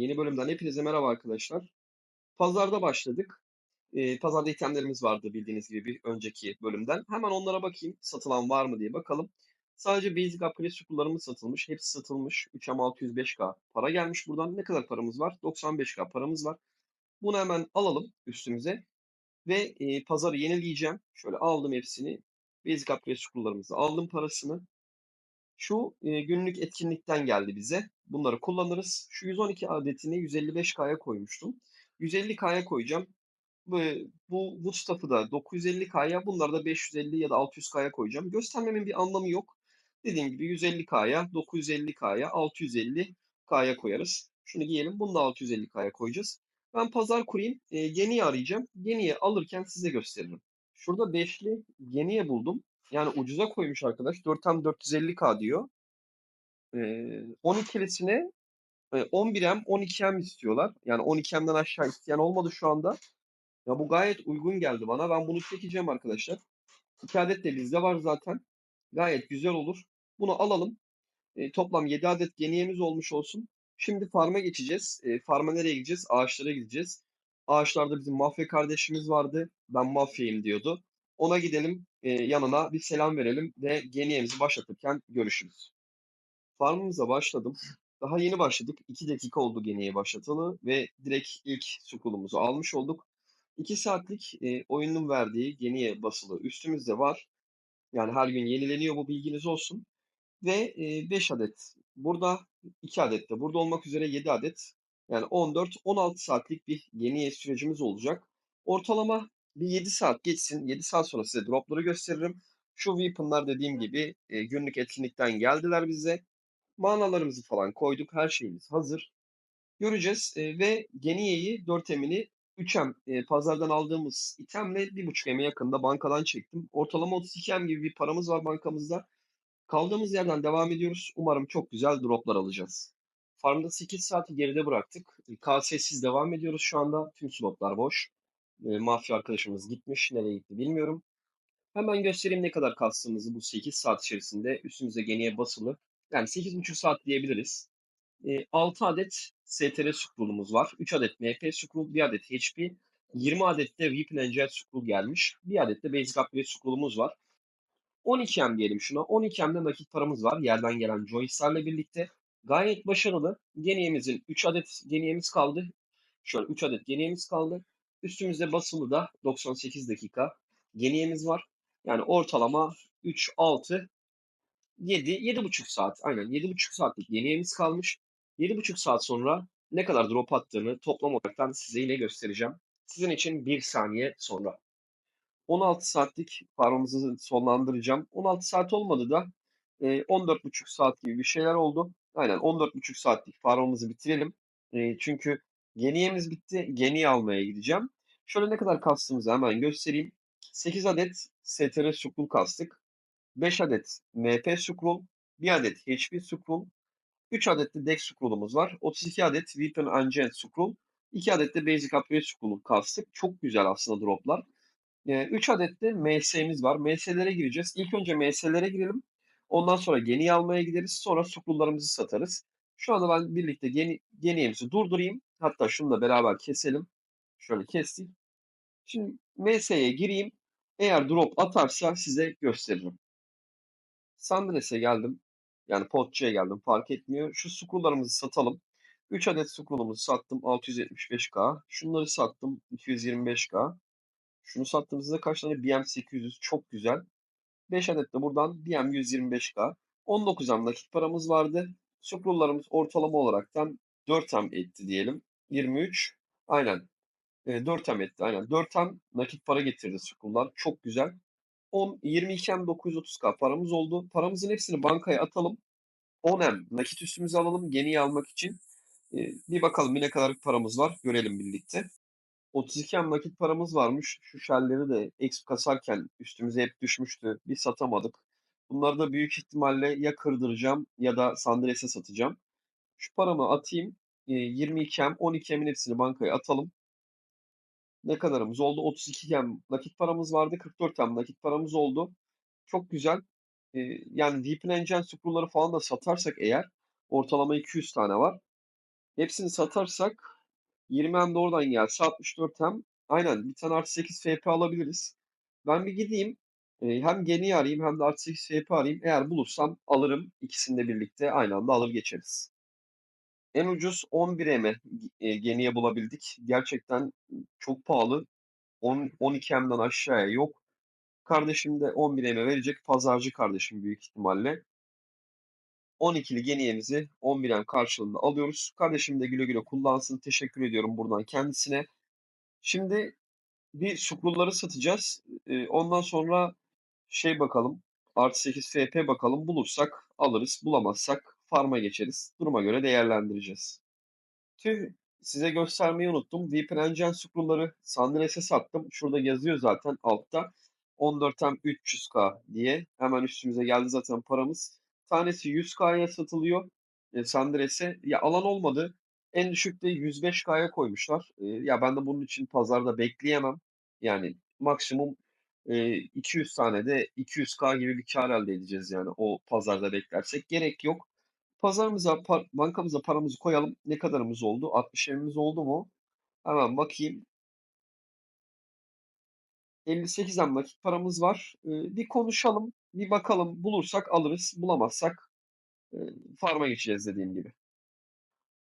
Yeni bölümden hepinize merhaba arkadaşlar. Pazarda başladık. Ee, pazarda itemlerimiz vardı bildiğiniz gibi bir önceki bölümden. Hemen onlara bakayım satılan var mı diye bakalım. Sadece Basic Upgrade Scroll'larımız satılmış. Hepsi satılmış. 3M 605K para gelmiş buradan. Ne kadar paramız var? 95K paramız var. Bunu hemen alalım üstümüze. Ve e, pazarı yenileyeceğim. Şöyle aldım hepsini. Basic Upgrade Scroll'larımızı aldım parasını. Şu e, günlük etkinlikten geldi bize. Bunları kullanırız. Şu 112 adetini 155K'ya koymuştum. 150K'ya koyacağım. Bu, bu Woodstaff'ı da 950K'ya, bunları da 550 ya da 600K'ya koyacağım. Göstermemin bir anlamı yok. Dediğim gibi 150K'ya, 950K'ya, 650K'ya koyarız. Şunu giyelim. Bunu da 650K'ya koyacağız. Ben pazar kurayım. E, Geni'yi arayacağım. Geni'yi alırken size gösteririm. Şurada beşli Geni'ye buldum. Yani ucuza koymuş arkadaş. 4M 450K diyor. Ee, 12'lisine 11M 12M istiyorlar. Yani 12M'den aşağı isteyen olmadı şu anda. Ya bu gayet uygun geldi bana. Ben bunu çekeceğim arkadaşlar. 2 adet de bizde var zaten. Gayet güzel olur. Bunu alalım. E, toplam 7 adet yeniyemiz olmuş olsun. Şimdi farm'a geçeceğiz. E, farm'a nereye gideceğiz? Ağaçlara gideceğiz. Ağaçlarda bizim mafya kardeşimiz vardı. Ben mafyayım diyordu. Ona gidelim e, yanına bir selam verelim ve geniyemizi başlatırken görüşürüz. Farmımıza başladım. Daha yeni başladık. 2 dakika oldu geniye başlatalı ve direkt ilk sukulumuzu almış olduk. 2 saatlik e, oyunun verdiği geniye basılı üstümüzde var. Yani her gün yenileniyor bu bilginiz olsun. Ve 5 e, adet burada, 2 adet de burada olmak üzere 7 adet. Yani 14-16 saatlik bir yeni sürecimiz olacak. Ortalama bir 7 saat geçsin. 7 saat sonra size dropları gösteririm. Şu weapon'lar dediğim gibi e, günlük etkinlikten geldiler bize. Manalarımızı falan koyduk. Her şeyimiz hazır. Göreceğiz e, ve Geniye'yi 4 emini 3M e, pazardan aldığımız itemle 1.5 eme yakında bankadan çektim. Ortalama 32 em gibi bir paramız var bankamızda. Kaldığımız yerden devam ediyoruz. Umarım çok güzel droplar alacağız. Farmda 8 saati geride bıraktık. KS'siz devam ediyoruz şu anda. Tüm slotlar boş. E, mafya arkadaşımız gitmiş. Nereye gitti bilmiyorum. Hemen göstereyim ne kadar kastığımızı bu 8 saat içerisinde üstümüze geniye basılı. Yani 8,5 saat diyebiliriz. E, 6 adet STR scroll'umuz var. 3 adet MP scroll, 1 adet HP, 20 adet de Weapon Angel scroll gelmiş. 1 adet de Basic Upgrade scroll'umuz var. 12M diyelim şuna. 12M'de nakit paramız var. Yerden gelen joys'larla birlikte. Gayet başarılı. Geniyemizin 3 adet geniyemiz kaldı. Şöyle 3 adet geniyemiz kaldı. Üstümüzde basılı da 98 dakika geniyemiz var. Yani ortalama 3, 6, 7, 7,5 saat. Aynen 7,5 saatlik geniyemiz kalmış. 7,5 saat sonra ne kadar drop attığını toplam olarak size yine göstereceğim. Sizin için 1 saniye sonra. 16 saatlik farmımızı sonlandıracağım. 16 saat olmadı da e, 14,5 saat gibi bir şeyler oldu. Aynen 14,5 saatlik farmımızı bitirelim. E, çünkü Geniyemiz bitti. Geniye almaya gideceğim. Şöyle ne kadar kastığımızı hemen göstereyim. 8 adet STR scroll kastık. 5 adet MP scroll, 1 adet HP scroll, 3 adet de Dex scroll'umuz var. 32 adet Weapon Engine scroll, 2 adet de Basic Upgrade scroll kastık. Çok güzel aslında droplar. 3 ee, adet de MS'miz var. MS'lere gireceğiz. İlk önce MS'lere girelim. Ondan sonra geni almaya gideriz. Sonra scroll'larımızı satarız. Şu anda ben birlikte geni, geniyemizi durdurayım. Hatta şunu da beraber keselim. Şöyle kestik. Şimdi MS'ye gireyim. Eğer drop atarsa size gösteririm. Sandres'e geldim. Yani potçuya geldim. Fark etmiyor. Şu sukullarımızı satalım. 3 adet sukulumuzu sattım. 675k. Şunları sattım. 225k. Şunu sattığımızda kaç tane? BM800. Çok güzel. 5 adet de buradan BM125k. 19 am nakit paramız vardı. Scroll'larımız ortalama olaraktan 4 am etti diyelim. 23. Aynen. E, 4 am etti. Aynen. 4 am nakit para getirdi Scroll'lar. Çok güzel. 10, 22 am 930k paramız oldu. Paramızın hepsini bankaya atalım. 10 am nakit üstümüze alalım. Yeni almak için. E, bir bakalım ne kadar paramız var. Görelim birlikte. 32 am nakit paramız varmış. Şu şelleri de exp kasarken üstümüze hep düşmüştü. Bir satamadık. Bunları da büyük ihtimalle ya kırdıracağım ya da Sandres'e satacağım. Şu paramı atayım. 22M, 12M'in hepsini bankaya atalım. Ne kadarımız oldu? 32M nakit paramız vardı. 44M nakit paramız oldu. Çok güzel. Yani Deep Engine scroll'ları falan da satarsak eğer ortalama 200 tane var. Hepsini satarsak 20 hem de oradan gelse 64 hem aynen bir tane artı 8 FP alabiliriz. Ben bir gideyim. hem Geni'yi arayayım hem de artı 8 FP arayayım. Eğer bulursam alırım. İkisini de birlikte aynı anda alır geçeriz. En ucuz 11 M'e e, Geni'ye bulabildik. Gerçekten çok pahalı. 10, 12 M'den aşağıya yok. Kardeşim de 11 M'e verecek. Pazarcı kardeşim büyük ihtimalle. 12'li Geniye'mizi 11 M karşılığında alıyoruz. Kardeşim de güle güle kullansın. Teşekkür ediyorum buradan kendisine. Şimdi bir sukrulları satacağız. Ee, ondan sonra şey bakalım. Artı 8 FP bakalım. Bulursak alırız. Bulamazsak farm'a geçeriz. Duruma göre değerlendireceğiz. Tüh size göstermeyi unuttum. Deep Engine sukrulları Sandres'e sattım. Şurada yazıyor zaten altta. 14M 300K diye. Hemen üstümüze geldi zaten paramız. Tanesi 100K'ya satılıyor. E, Sandres'e. Ya alan olmadı. En düşükte 105K'ya koymuşlar. E, ya ben de bunun için pazarda bekleyemem. Yani maksimum e, 200 tane de 200K gibi bir kar elde edeceğiz yani o pazarda beklersek. Gerek yok. Pazarımıza, par bankamıza paramızı koyalım. Ne kadarımız oldu? 60 evimiz oldu mu? Hemen bakayım. 58'den nakit paramız var. Ee, bir konuşalım, bir bakalım. Bulursak alırız, bulamazsak e, farm'a geçeceğiz dediğim gibi.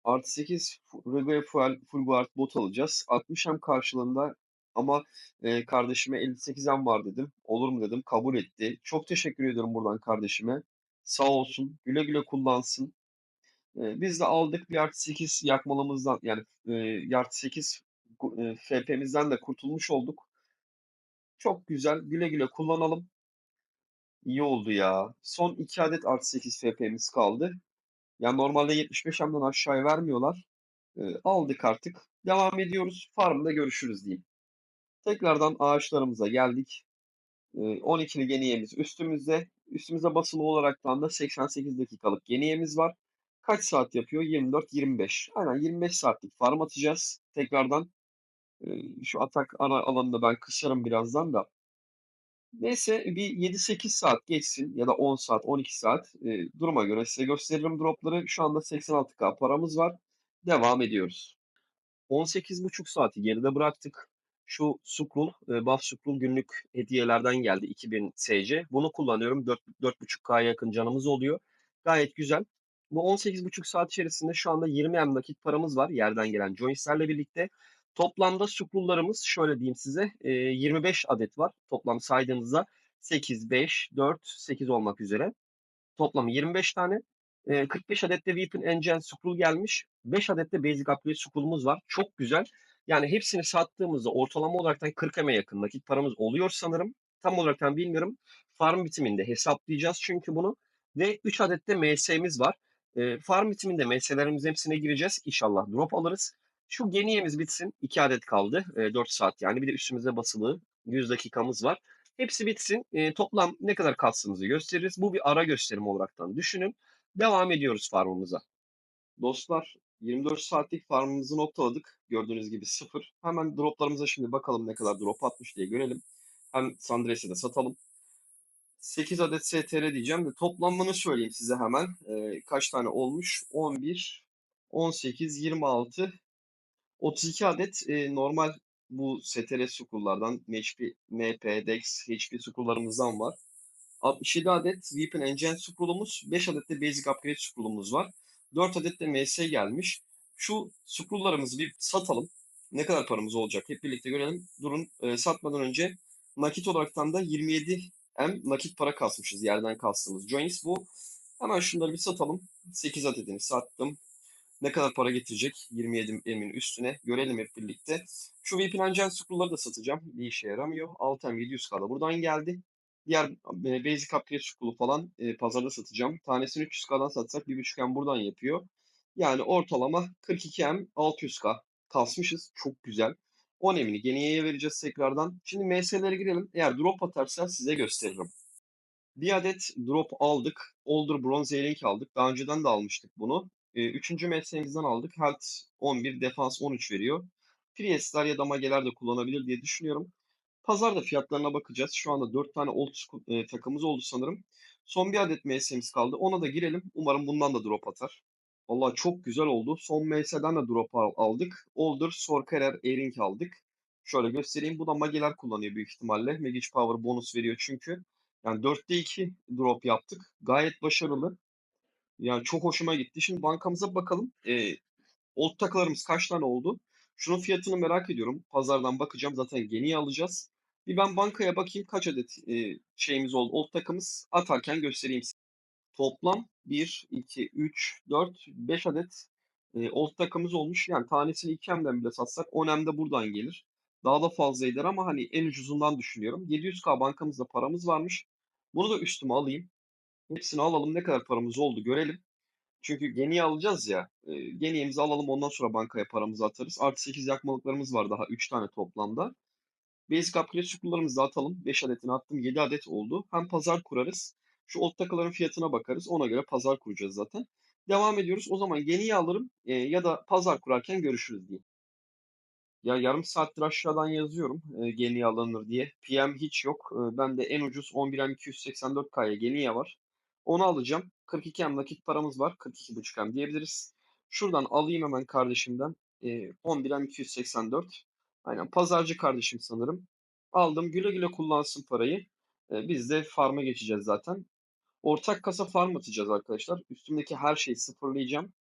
Artı 8 Regular Fuel Full Guard bot alacağız. 60 hem karşılığında ama e, kardeşime 58 hem var dedim. Olur mu dedim. Kabul etti. Çok teşekkür ediyorum buradan kardeşime. Sağ olsun. Güle güle kullansın. E, biz de aldık bir artı 8 yakmalamızdan yani e, artı 8 e, FP'mizden de kurtulmuş olduk. Çok güzel. Güle güle kullanalım. İyi oldu ya. Son 2 adet artı 8 FP'miz kaldı. Yani normalde 75 M'den aşağıya vermiyorlar. E, aldık artık. Devam ediyoruz. Farmda görüşürüz diyeyim. Tekrardan ağaçlarımıza geldik. E, 12'li geniyemiz üstümüzde. Üstümüze basılı olaraktan da 88 dakikalık geniyemiz var. Kaç saat yapıyor? 24-25. Aynen 25 saatlik farm atacağız. Tekrardan şu atak ana alanında ben kısarım birazdan da. Neyse bir 7-8 saat geçsin ya da 10 saat, 12 saat e, duruma göre size gösteririm dropları. Şu anda 86k paramız var. Devam ediyoruz. 18,5 saati geride bıraktık. Şu Sukrul, e, Buff Sukrul günlük hediyelerden geldi 2000 SC. Bunu kullanıyorum. 4, 4,5K'ya yakın canımız oluyor. Gayet güzel. Bu 18,5 saat içerisinde şu anda 20 M nakit paramız var yerden gelen joints'lerle birlikte. Toplamda sukrullarımız şöyle diyeyim size e, 25 adet var. Toplam saydığınızda 8, 5, 4, 8 olmak üzere. Toplam 25 tane. E, 45 adet de Weapon Engine Scroll gelmiş. 5 adet de Basic Upgrade Scroll'umuz var. Çok güzel. Yani hepsini sattığımızda ortalama olarak 40 eme yakın nakit paramız oluyor sanırım. Tam olarak bilmiyorum. Farm bitiminde hesaplayacağız çünkü bunu. Ve 3 adet de MS'miz var. E, farm bitiminde MS'lerimizin hepsine gireceğiz. İnşallah drop alırız. Şu geniyemiz bitsin. 2 adet kaldı. E, 4 saat yani. Bir de üstümüzde basılı 100 dakikamız var. Hepsi bitsin. E, toplam ne kadar kastığımızı gösteririz. Bu bir ara gösterim olaraktan düşünün. Devam ediyoruz farmımıza. Dostlar 24 saatlik farmımızı noktaladık. Gördüğünüz gibi sıfır. Hemen droplarımıza şimdi bakalım ne kadar drop atmış diye görelim. Hem Sandres'i de satalım. 8 adet STR diyeceğim de toplamını söyleyeyim size hemen. E, kaç tane olmuş? 11, 18, 26, 32 adet e, normal bu STR sukullardan HP, MP, DEX, HP sukullarımızdan var. 67 adet Weapon Engine scroll'umuz, 5 adet de Basic Upgrade scroll'umuz var. 4 adet de MS gelmiş. Şu scroll'larımızı bir satalım. Ne kadar paramız olacak hep birlikte görelim. Durun e, satmadan önce nakit olaraktan da 27 M nakit para kasmışız yerden kastığımız joins bu. Hemen şunları bir satalım. 8 adedini sattım. Ne kadar para getirecek 27 M'in üstüne görelim hep birlikte. Şu VPN Engine scroll'ları da satacağım. Bir işe yaramıyor. 6 M 700K'da buradan geldi. Diğer e, Basic Upgrade School'u falan e, pazarda satacağım. Tanesini 300K'dan satsak 1.5M buradan yapıyor. Yani ortalama 42M 600K kasmışız. Çok güzel. 10 emini Geniye'ye vereceğiz tekrardan. Şimdi MS'lere girelim. Eğer drop atarsa size gösteririm. Bir adet drop aldık. Older Bronze Link aldık. Daha önceden de almıştık bunu. E, üçüncü MS'imizden aldık. Health 11, Defans 13 veriyor. Priestler ya da Mageler de kullanabilir diye düşünüyorum. Pazarda fiyatlarına bakacağız. Şu anda 4 tane old e, takımız oldu sanırım. Son bir adet MS'imiz kaldı. Ona da girelim. Umarım bundan da drop atar. Valla çok güzel oldu. Son MS'den de drop al- aldık. Oldur, Sorcerer, Erink aldık. Şöyle göstereyim. Bu da Magi'ler kullanıyor büyük ihtimalle. Magic Power bonus veriyor çünkü. Yani 4'te 2 drop yaptık. Gayet başarılı. Yani çok hoşuma gitti. Şimdi bankamıza bakalım. Ee, old takılarımız kaç tane oldu? Şunun fiyatını merak ediyorum. Pazardan bakacağım. Zaten Geni'yi alacağız. Bir ben bankaya bakayım kaç adet e, şeyimiz oldu. Old takımız atarken göstereyim Toplam 1, 2, 3, 4, 5 adet e, old takımız olmuş. Yani tanesini 2M'den bile satsak 10M de buradan gelir. Daha da fazla eder ama hani en ucuzundan düşünüyorum. 700K bankamızda paramız varmış. Bunu da üstüme alayım. Hepsini alalım. Ne kadar paramız oldu görelim. Çünkü Geni'yi alacağız ya. E, Geni'mizi alalım ondan sonra bankaya paramızı atarız. Artı 8 yakmalıklarımız var daha 3 tane toplamda. Basic upgrade scroll'larımızı da atalım. 5 adetini attım. 7 adet oldu. Hem pazar kurarız. Şu old takıların fiyatına bakarız. Ona göre pazar kuracağız zaten. Devam ediyoruz. O zaman yeniyi alırım e, ya da pazar kurarken görüşürüz diye. Ya yarım saattir aşağıdan yazıyorum e, Geniye alınır diye. PM hiç yok. E, ben de en ucuz 11M 284K'ya Geniye var. Onu alacağım. 42M nakit paramız var. 42.5M diyebiliriz. Şuradan alayım hemen kardeşimden. E, 11M 284. Aynen pazarcı kardeşim sanırım. Aldım. Güle güle kullansın parayı. E, biz de farm'a geçeceğiz zaten. Ortak kasa farm atacağız arkadaşlar. Üstümdeki her şeyi sıfırlayacağım.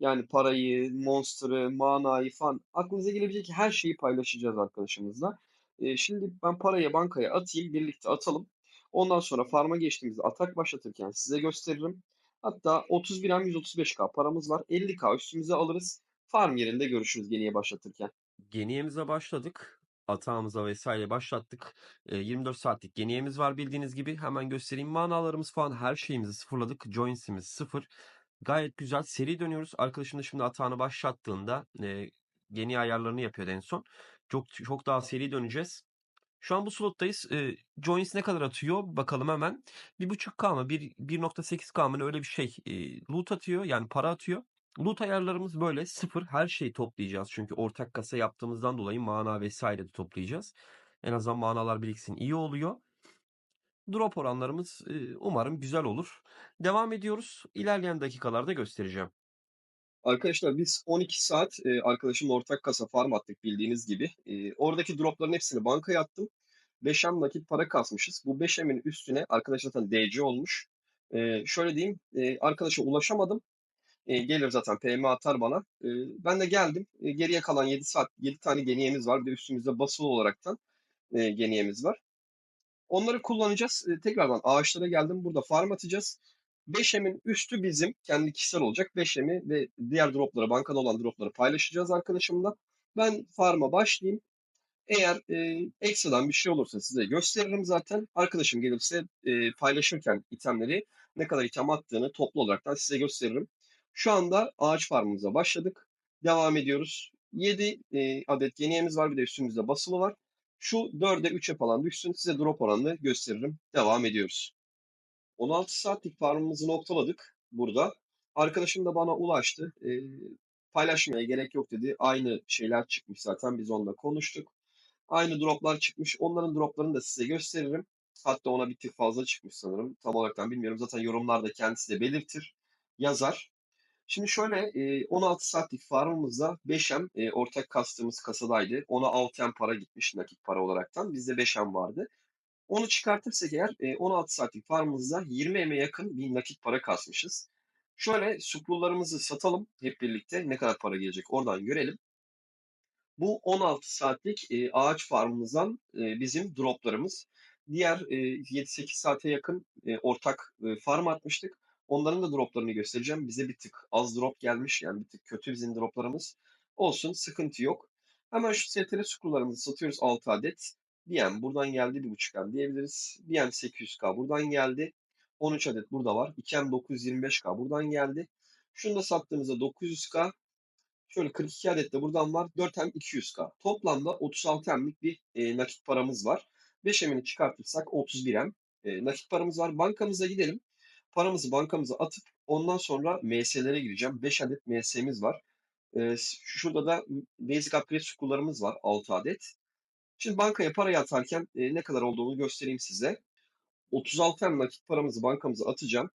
Yani parayı, monster'ı, manayı falan aklınıza gelebilecek her şeyi paylaşacağız arkadaşımızla. Ee, şimdi ben parayı bankaya atayım, birlikte atalım. Ondan sonra farm'a geçtiğimizde atak başlatırken size gösteririm. Hatta 31M 135K paramız var. 50K üstümüze alırız. Farm yerinde görüşürüz geniye başlatırken. Geniyemize başladık. Atağımıza vesaire başlattık. E, 24 saatlik geniyemiz var bildiğiniz gibi. Hemen göstereyim. Manalarımız falan her şeyimizi sıfırladık. Joins'imiz sıfır. Gayet güzel. Seri dönüyoruz. Arkadaşım da şimdi atağını başlattığında e, geni ayarlarını yapıyor en son. Çok çok daha seri döneceğiz. Şu an bu slottayız. E, Joins ne kadar atıyor? Bakalım hemen. 1.5K mı? 1, 1.8K mı? Öyle bir şey. E, loot atıyor. Yani para atıyor. Loot ayarlarımız böyle. Sıfır. Her şeyi toplayacağız. Çünkü ortak kasa yaptığımızdan dolayı mana vesaire de toplayacağız. En azından manalar biriksin. iyi oluyor. Drop oranlarımız e, umarım güzel olur. Devam ediyoruz. İlerleyen dakikalarda göstereceğim. Arkadaşlar biz 12 saat e, arkadaşımla ortak kasa farm attık bildiğiniz gibi. E, oradaki dropların hepsini bankaya attım. 5M nakit para kasmışız. Bu 5M'in üstüne arkadaş zaten DC olmuş. E, şöyle diyeyim e, arkadaşa ulaşamadım. E, gelir zaten PM atar bana. E, ben de geldim. E, geriye kalan 7 saat 7 tane geniyemiz var. Bir de üstümüzde basılı olaraktan e, geniyemiz var. Onları kullanacağız. E, tekrardan ağaçlara geldim. Burada farm atacağız. 5M'in üstü bizim kendi kişisel olacak. 5M'i ve diğer dropları, bankada olan dropları paylaşacağız arkadaşımla. Ben farm'a başlayayım. Eğer e, ekstradan bir şey olursa size gösteririm zaten. Arkadaşım gelirse e, paylaşırken itemleri ne kadar item attığını toplu olarak da size gösteririm. Şu anda ağaç farmımıza başladık. Devam ediyoruz. 7 e, adet yeniyemiz var. Bir de üstümüzde basılı var. Şu 4'e 3'e falan düşsün. Size drop oranını gösteririm. Devam ediyoruz. 16 saatlik farmımızı noktaladık burada. Arkadaşım da bana ulaştı. E, paylaşmaya gerek yok dedi. Aynı şeyler çıkmış zaten. Biz onunla konuştuk. Aynı droplar çıkmış. Onların droplarını da size gösteririm. Hatta ona bir tık fazla çıkmış sanırım. Tam olarak bilmiyorum. Zaten yorumlarda kendisi de belirtir. Yazar. Şimdi şöyle 16 saatlik farmımızda 5M ortak kastığımız kasadaydı. Ona 6M para gitmiş nakit para olaraktan. Bizde 5M vardı. Onu çıkartırsak eğer 16 saatlik farmımızda 20M'e yakın bir nakit para kasmışız. Şöyle suplullarımızı satalım hep birlikte. Ne kadar para gelecek oradan görelim. Bu 16 saatlik ağaç farmımızdan bizim droplarımız. Diğer e, 7-8 saate yakın ortak farm atmıştık. Onların da droplarını göstereceğim. Bize bir tık az drop gelmiş. Yani bir tık kötü bizim droplarımız. Olsun sıkıntı yok. Hemen şu STR screw'larımızı satıyoruz 6 adet. BM buradan geldi 1.5M diyebiliriz. BM 800K buradan geldi. 13 adet burada var. 2M 925K buradan geldi. Şunu da sattığımızda 900K. Şöyle 42 adet de buradan var. 4M 200K. Toplamda 36M'lik bir e, nakit paramız var. 5M'ini çıkartırsak 31M e, nakit paramız var. Bankamıza gidelim. Paramızı bankamıza atıp ondan sonra MS'lere gireceğim. 5 adet MS'miz var. E, şurada da Basic Upgrade School'larımız var 6 adet. Şimdi bankaya parayı atarken e, ne kadar olduğunu göstereyim size. 36 M nakit paramızı bankamıza atacağım.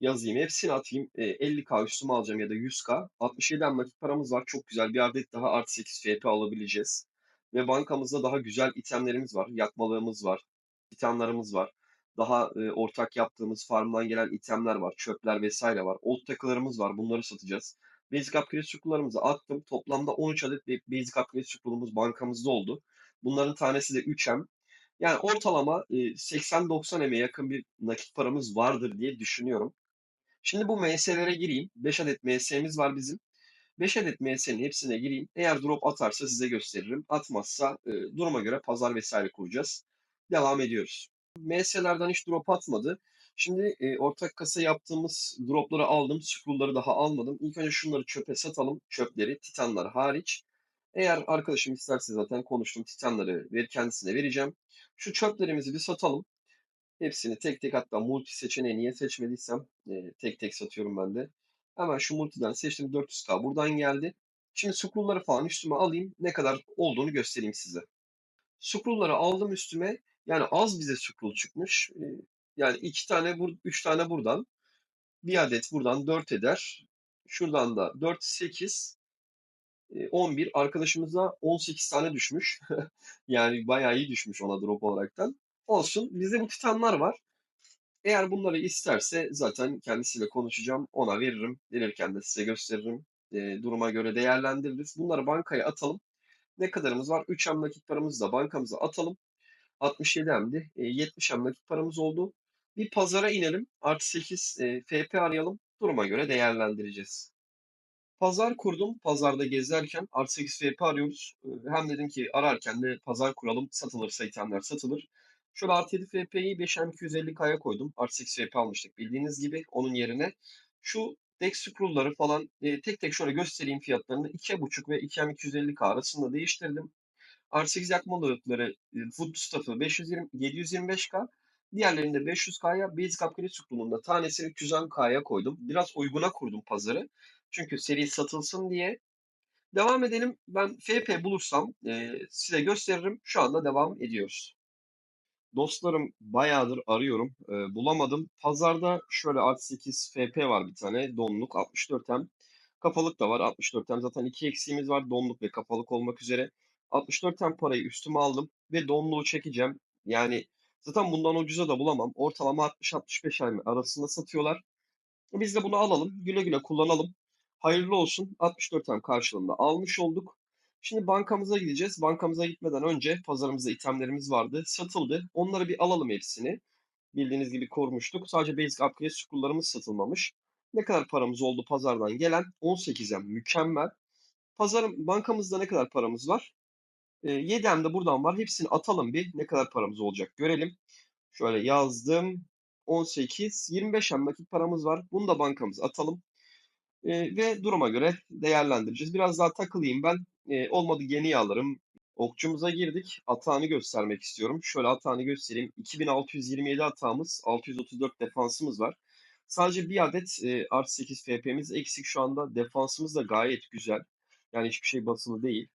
yazayım, hepsini atayım. Eee, 50K üstüme alacağım ya da 100K. 67 hem nakit paramız var. Çok güzel bir adet daha artı 8 FP alabileceğiz. Ve bankamızda daha güzel itemlerimiz var. Yakmalığımız var. Titanlarımız var. Daha e, ortak yaptığımız farmdan gelen itemler var. Çöpler vesaire var. Old takılarımız var. Bunları satacağız. Basic upgrade scroll'larımızı attım. Toplamda 13 adet basic upgrade scroll'umuz bankamızda oldu. Bunların tanesi de 3M. Yani ortalama e, 80-90 M'e yakın bir nakit paramız vardır diye düşünüyorum. Şimdi bu MS'lere gireyim. 5 adet MS'miz var bizim. 5 adet MS'nin hepsine gireyim. Eğer drop atarsa size gösteririm. Atmazsa duruma göre pazar vesaire kuracağız. Devam ediyoruz. MS'lerden hiç drop atmadı. Şimdi e, ortak kasa yaptığımız dropları aldım. Scroll'ları daha almadım. İlk önce şunları çöpe satalım. Çöpleri, titanlar hariç. Eğer arkadaşım isterse zaten konuştum. Titanları ver, kendisine vereceğim. Şu çöplerimizi bir satalım. Hepsini tek tek hatta multi seçeneği niye seçmediysem e, tek tek satıyorum ben de. Hemen şu multiden seçtim 400k buradan geldi. Şimdi scroll'ları falan üstüme alayım. Ne kadar olduğunu göstereyim size. Scroll'ları aldım üstüme. Yani az bize scroll çıkmış. Yani iki tane, üç tane buradan. Bir adet buradan 4 eder. Şuradan da 4, 8, e, 11. Arkadaşımıza 18 tane düşmüş. yani bayağı iyi düşmüş ona drop olaraktan. Olsun. Bizde bu titanlar var. Eğer bunları isterse zaten kendisiyle konuşacağım. Ona veririm. Verirken de size gösteririm. E, duruma göre değerlendiririz. Bunları bankaya atalım. Ne kadarımız var? 3 hem nakit paramızı da bankamıza atalım. 67 hemdi. E, 70 hem nakit paramız oldu. Bir pazara inelim. Artı 8 e, FP arayalım. Duruma göre değerlendireceğiz. Pazar kurdum. Pazarda gezerken artı 8 FP arıyoruz. E, hem dedim ki ararken de pazar kuralım. Satılırsa itemler satılır. Şöyle artı 7 FP'yi 5M250K'ya koydum. Artı 8 FP almıştık bildiğiniz gibi. Onun yerine şu Dex scroll'ları falan e, tek tek şöyle göstereyim fiyatlarını. 2.5 ve 2M250K arasında değiştirdim. Artı 8 yakma lıkları e, Food Staff'ı 520, 725K. Diğerlerini de 500K'ya Basic Upgrade scroll'unda tanesini 310K'ya koydum. Biraz uyguna kurdum pazarı. Çünkü seri satılsın diye. Devam edelim. Ben FP bulursam e, size gösteririm. Şu anda devam ediyoruz. Dostlarım bayağıdır arıyorum. E, bulamadım. Pazarda şöyle artı 8 FP var bir tane. Donluk 64M. Kapalık da var 64M. Zaten iki eksiğimiz var. Donluk ve kapalık olmak üzere. 64M parayı üstüme aldım ve donluğu çekeceğim. Yani zaten bundan ucuza da bulamam. Ortalama 60-65 ay arasında satıyorlar. Biz de bunu alalım. Güle güle kullanalım. Hayırlı olsun. 64M karşılığında almış olduk. Şimdi bankamıza gideceğiz. Bankamıza gitmeden önce pazarımızda itemlerimiz vardı. Satıldı. Onları bir alalım hepsini. Bildiğiniz gibi korumuştuk. Sadece basic upgrade scroll'larımız satılmamış. Ne kadar paramız oldu pazardan gelen? 18'e mükemmel. Pazarın bankamızda ne kadar paramız var? E, 7'm de buradan var. Hepsini atalım bir. Ne kadar paramız olacak görelim. Şöyle yazdım. 18, 25 hem nakit paramız var. Bunu da bankamıza atalım. E, ve duruma göre değerlendireceğiz. Biraz daha takılayım ben. E, olmadı yeni alırım. Okçumuza girdik. Atağını göstermek istiyorum. Şöyle atağını göstereyim. 2627 atağımız, 634 defansımız var. Sadece bir adet e, artı 8 FP'miz eksik şu anda. Defansımız da gayet güzel. Yani hiçbir şey basılı değil.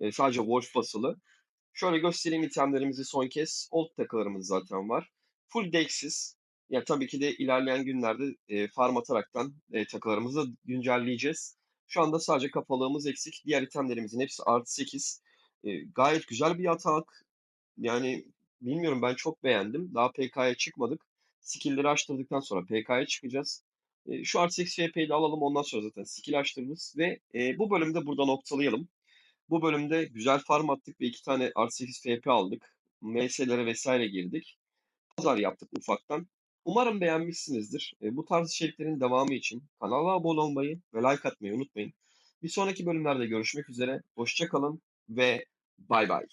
E, sadece Wolf basılı. Şöyle göstereyim itemlerimizi son kez. Old takılarımız zaten var. Full dexsiz. Ya tabii ki de ilerleyen günlerde e, farm ataraktan e, takılarımızı güncelleyeceğiz. Şu anda sadece kapalığımız eksik. Diğer itemlerimizin hepsi artı 8. E, gayet güzel bir atak. Yani bilmiyorum ben çok beğendim. Daha PK'ya çıkmadık. Skill'leri açtırdıktan sonra PK'ya çıkacağız. E, şu artı 8 FP'yi de alalım. Ondan sonra zaten skill açtırırız. Ve e, bu bölümde burada noktalayalım. Bu bölümde güzel farm attık ve iki tane artı 8 FP aldık. MS'lere vesaire girdik. Pazar yaptık ufaktan. Umarım beğenmişsinizdir. E, bu tarz içeriklerin devamı için kanala abone olmayı ve like atmayı unutmayın. Bir sonraki bölümlerde görüşmek üzere. Hoşçakalın ve bay bay.